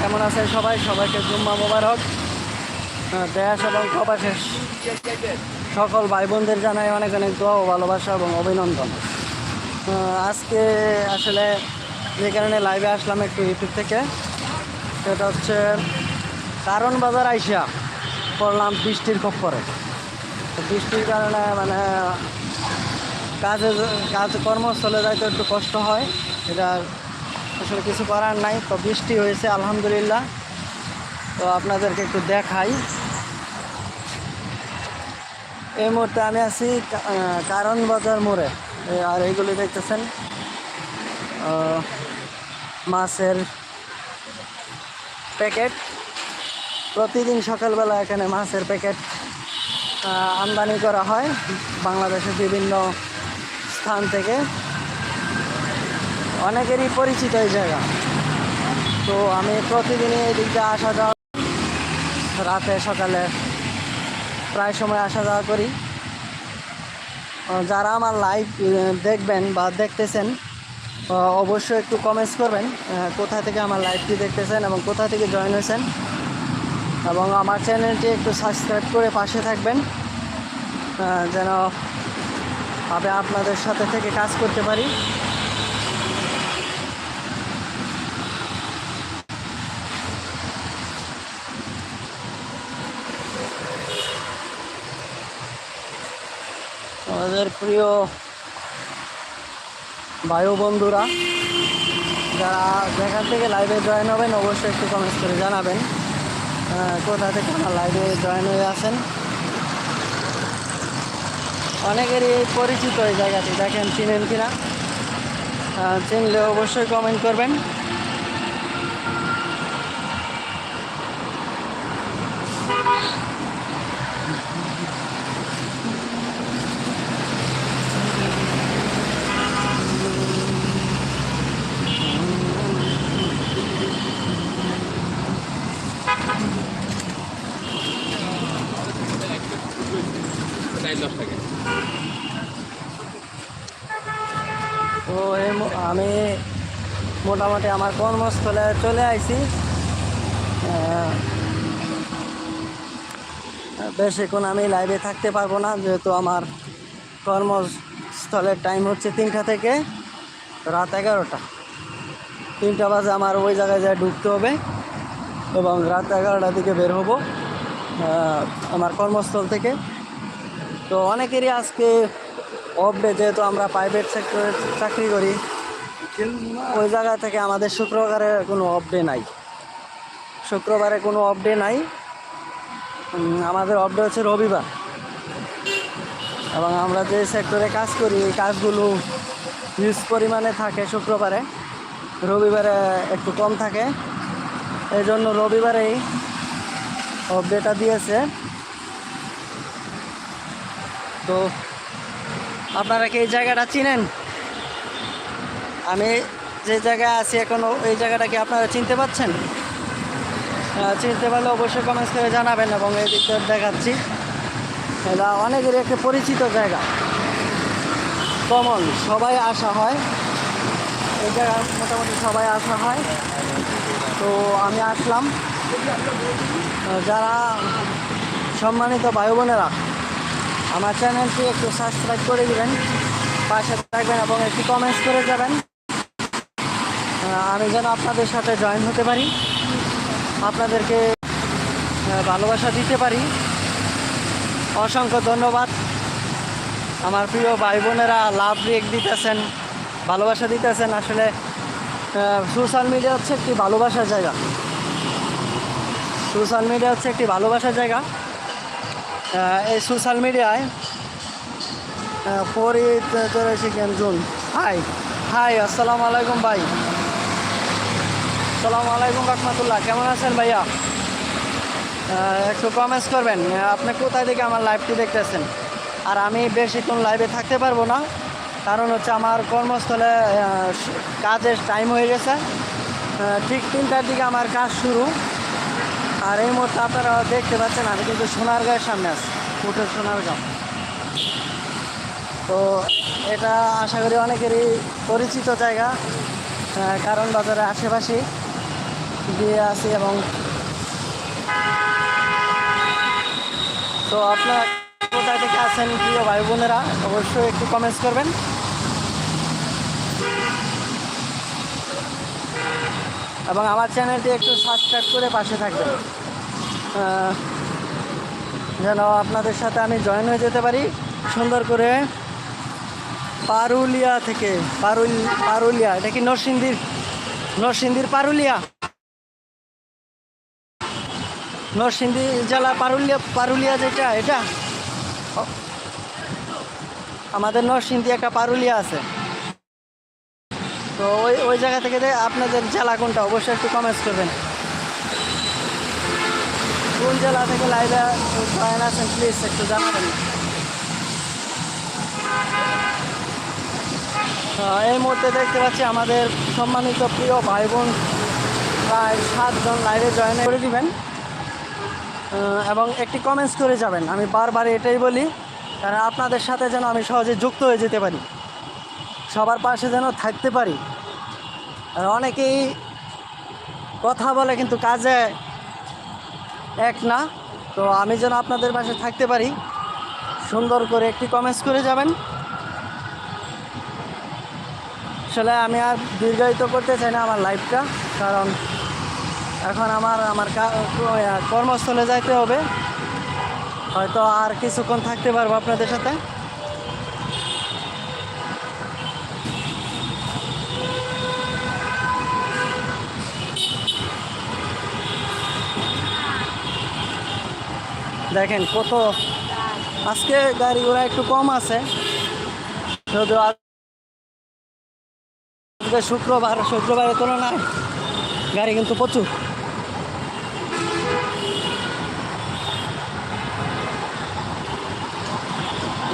কেমন আছেন সবাই? সবাইকে জুম্মা মোবারক। দেশ এবং প্রবাসের সকল ভাই বোনদের জানাই অনেক অনেক দোয়া ও ভালোবাসা এবং অভিনন্দন। আজকে আসলে যে কারণে লাইভে আসলাম একটু ইউটিউব থেকে, সেটা হচ্ছে কারণ বাজার আইসা পড়লাম বৃষ্টির খপ্পরে। বৃষ্টির কারণে মানে কাজে কাজ কর্মস্থলে যাইতে একটু কষ্ট হয়, এটা আসলে কিছু করার নাই, তো বৃষ্টি হয়েছে, আলহামদুলিল্লাহ। তো আপনাদেরকে একটু দেখাই। এই মুহূর্তে আমি আছি কারণ বাজার মোড়ে। আর এইগুলি দেখতেছেন মাছের প্যাকেট। প্রতিদিন সকালবেলা এখানে মাছের প্যাকেট আমদানি করা হয়। বাংলাদেশের বিভিন্ন স্থান থেকে। অনেকেরই পরিচিত এই জায়গা। তো আমি প্রতিদিনই এই দিক দিয়ে আসা যাওয়া রাতে সকালে প্রায় সময় আসা যাওয়া করি। যারা আমার লাইভ দেখবেন বা দেখতেছেন অবশ্যই একটু কমেন্টস করবেন কোথা থেকে আমার লাইভটি দেখতেছেন এবং কোথা থেকে জয়েন হয়েছেন। এবং আমার চ্যানেলটি একটু সাবস্ক্রাইব করে পাশে থাকবেন যেন আমি আপনাদের সাথে থেকে কাজ করতে পারি। আমাদের প্রিয় বায়ু বন্ধুরা, যারা যেখান থেকে লাইভে জয়েন হবেন, অবশ্যই একটু কমেন্টস করে জানাবেন। কোথা থেকে আমার লাইভে জয়েন হয়ে আছেন? অনেকেরই পরিচিত এই জায়গাটি, দেখেন চিনেন কিনা? চিনলে অবশ্যই কমেন্ট করবেন তো এই মো- আমি মোটামুটি আমার কর্মস্থলে চলে আইছি। বেশিক্ষণ আমি লাইভে থাকতে পারব না, যেহেতু আমার কর্মস্থলের টাইম হচ্ছে তিনটা থেকে রাত এগারোটা। তিনটা বাজে আমার ওই জায়গায় যায় ঢুকতে হবে এবং রাত এগারোটার দিকে বের হব আমার কর্মস্থল থেকে। তো অনেকেরই আজকে অফ ডে যেহেতু আমরা প্রাইভেট সেক্টরে চাকরি করি ওই জায়গা থেকে আমাদের শুক্রবারে কোনো অফ ডে নাই। শুক্রবারে কোনো অফ ডে নাই। আমাদের অফ ডে হচ্ছে রবিবার। এবং আমরা যে সেক্টরে কাজ করি, এই কাজগুলো হিউজ পরিমাণে থাকে শুক্রবারে। রবিবারে একটু কম থাকে। এই জন্য রবিবারেই অফ ডেটা দিয়েছে। তো আপনারা কি এই জায়গাটা চিনেন? আমি যে জায়গায় আছি এখন, এই জায়গাটা কি আপনারা চিনতে পাচ্ছেন? চিনতে পারলে অবশ্যই কমেন্টস করে জানাবেন এবং এই দিকটা দেখাচ্ছি। এটা অনেকেরই একটা পরিচিত জায়গা। কমন সবাই আসা হয়। এই জায়গায় মোটামুটি সবাই আসা হয়। তো আমি আসলাম। যারা সম্মানিত ভাই বোনেরা আমার চ্যানেলটি একটু সাবস্ক্রাইব করে দেবেন, পাশে থাকবেন এবং একটি কমেন্টস করে যাবেন। আমি যেন আপনাদের সাথে জয়েন হতে পারি, আপনাদেরকে ভালোবাসা দিতে পারি। অসংখ্য ধন্যবাদ। আমার প্রিয় ভাই বোনেরা লাভ রেক দিতেছেন, ভালোবাসা দিতেছেন। আসলে সোশ্যাল মিডিয়া হচ্ছে একটি ভালোবাসার জায়গা। সোশ্যাল মিডিয়া হচ্ছে একটি ভালোবাসার জায়গা। এই সোশ্যাল মিডিয়ায় চলেছি জুন হাই হাই আসসালামু আলাইকুম ভাই। আসসালামু আলাইকুম রহমতুল্লাহ। কেমন আছেন ভাইয়া? একটু কমেন্টস করবেন। আপনি কোথায় থেকে আমার লাইভটি দেখতেছেন? আর আমি বেশিক্ষণ লাইভে থাকতে পারব না। কারণ হচ্ছে আমার কর্মস্থলে কাজের টাইম হয়ে গেছে। ঠিক তিনটার দিকে আমার কাজ শুরু। আর এই মুহূর্তে আপনারা দেখতে পাচ্ছেন, আমি কিন্তু সোনারগাঁয়ের সামনে আছি। উঠে সোনারগাঁও। তো এটা আশা করি অনেকেরই পরিচিত জায়গা। কারণ বাজারের আশেপাশে দিয়ে আছি এবং তো আপনারা কোথায় থেকে আছেন প্রিয় ভাই বোনেরা, অবশ্যই একটু কমেন্টস করবেন। এবং আমার চ্যানেলটি একটু সাবস্ক্রাইব করে পাশে থাকবেন। যেন আপনাদের সাথে আমি জয়েন হয়ে যেতে পারি। সুন্দর করে পারুলিয়া থেকে, পারুল পারুলিয়া, এটা কি নরসিংদীর নরসিংদীর পারুলিয়া? নরসিংদী জেলা পারুলিয়া পারুলিয়া যেটা, এটা? আমাদের নরসিংদী একটা পারুলিয়া আছে। তো ওই ওই জায়গা থেকে আপনাদের জেলা কোনটা, অবশ্যই একটু কমেন্টস করবেন। কোন জেলা থেকে লাইভে জয়েন আছেন প্লিজ একটু জানাবেন। এই মুহূর্তে দেখতে পাচ্ছি আমাদের সম্মানিত প্রিয় ভাই বোন, প্রায় সাতজন লাইভে জয়েন করে দিবেন। এবং একটি কমেন্টস করে যাবেন। আমি বারবার এটাই বলি, কারণ আপনাদের সাথে যেন আমি সহজে যুক্ত হয়ে যেতে পারি। সবার পাশে যেন থাকতে পারি। আর অনেকেই কথা বলে কিন্তু কাজে এক না। তো আমি যেন আপনাদের পাশে থাকতে পারি। সুন্দর করে একটি কমেন্টস করে যাবেন। আসলে আমি আর দীর্ঘায়িত করতে চাই না আমার লাইফটা কারণ এখন আমার আমার কর্মস্থলে যাইতে হবে। হয়তো আর কিছুক্ষণ থাকতে পারব আপনাদের সাথে। দেখেন কত, আজকে গাড়ি ঘোড়া একটু কম আছে। শুক্রবার, শুক্রবারের তুলনায় গাড়ি কিন্তু প্রচুর।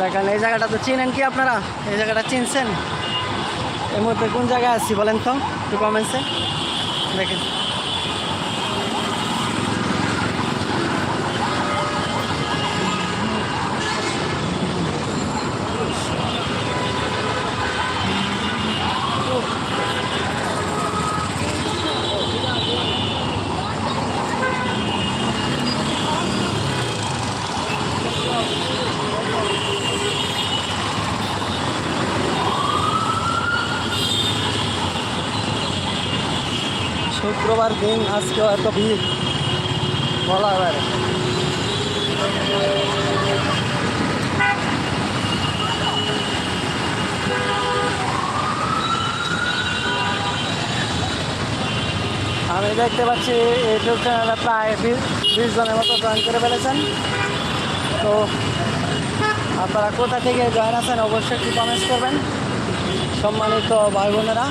দেখেন, এই জায়গাটা তো চিনেন কি আপনারা? এই জায়গাটা চিনছেন? এর মধ্যে কোন জায়গায় আছি বলেন তো, একটু কমেন্টসে দেখেন। শুক্রবার দিন আজকে এত ভিড়। বলা বাইরে আমি দেখতে পাচ্ছি, ইউটিউব চ্যানেলে প্রায় বিশ জনের মতো জয়েন করে ফেলেছেন। তো আপনারা কোথা থেকে জয়েন আছেন অবশ্যই একটু কমেন্টস করবেন। সম্মানিত ভাই বোনেরা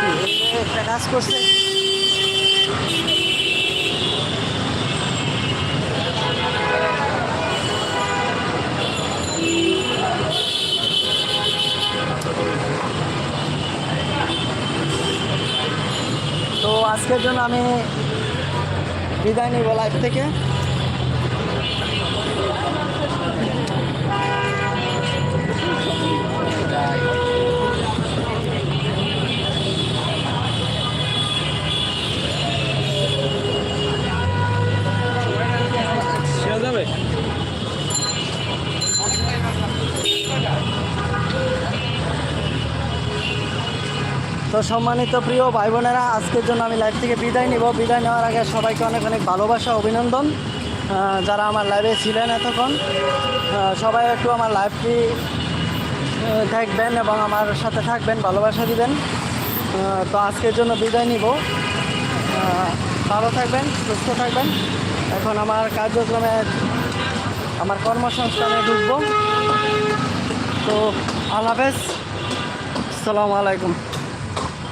কি? একটা কাজ করছে। তো আজকের জন্য আমি বিদায় নিব লাইফ থেকে। তো সম্মানিত প্রিয় ভাই বোনেরা আজকের জন্য আমি লাইভ থেকে বিদায় নিব। বিদায় নেওয়ার আগে সবাইকে অনেক অনেক ভালোবাসা, অভিনন্দন। যারা আমার লাইভে ছিলেন এতক্ষণ সবাই একটু আমার লাইভটি দেখবেন এবং আমার সাথে থাকবেন, ভালোবাসা দিবেন। তো আজকের জন্য বিদায় নিব। ভালো থাকবেন, সুস্থ থাকবেন। এখন আমার কার্যক্রমে আমার কর্মসংস্থানে ঢুকবো। তো আল্লাহ হাফেজ। আসসালামু আলাইকুম।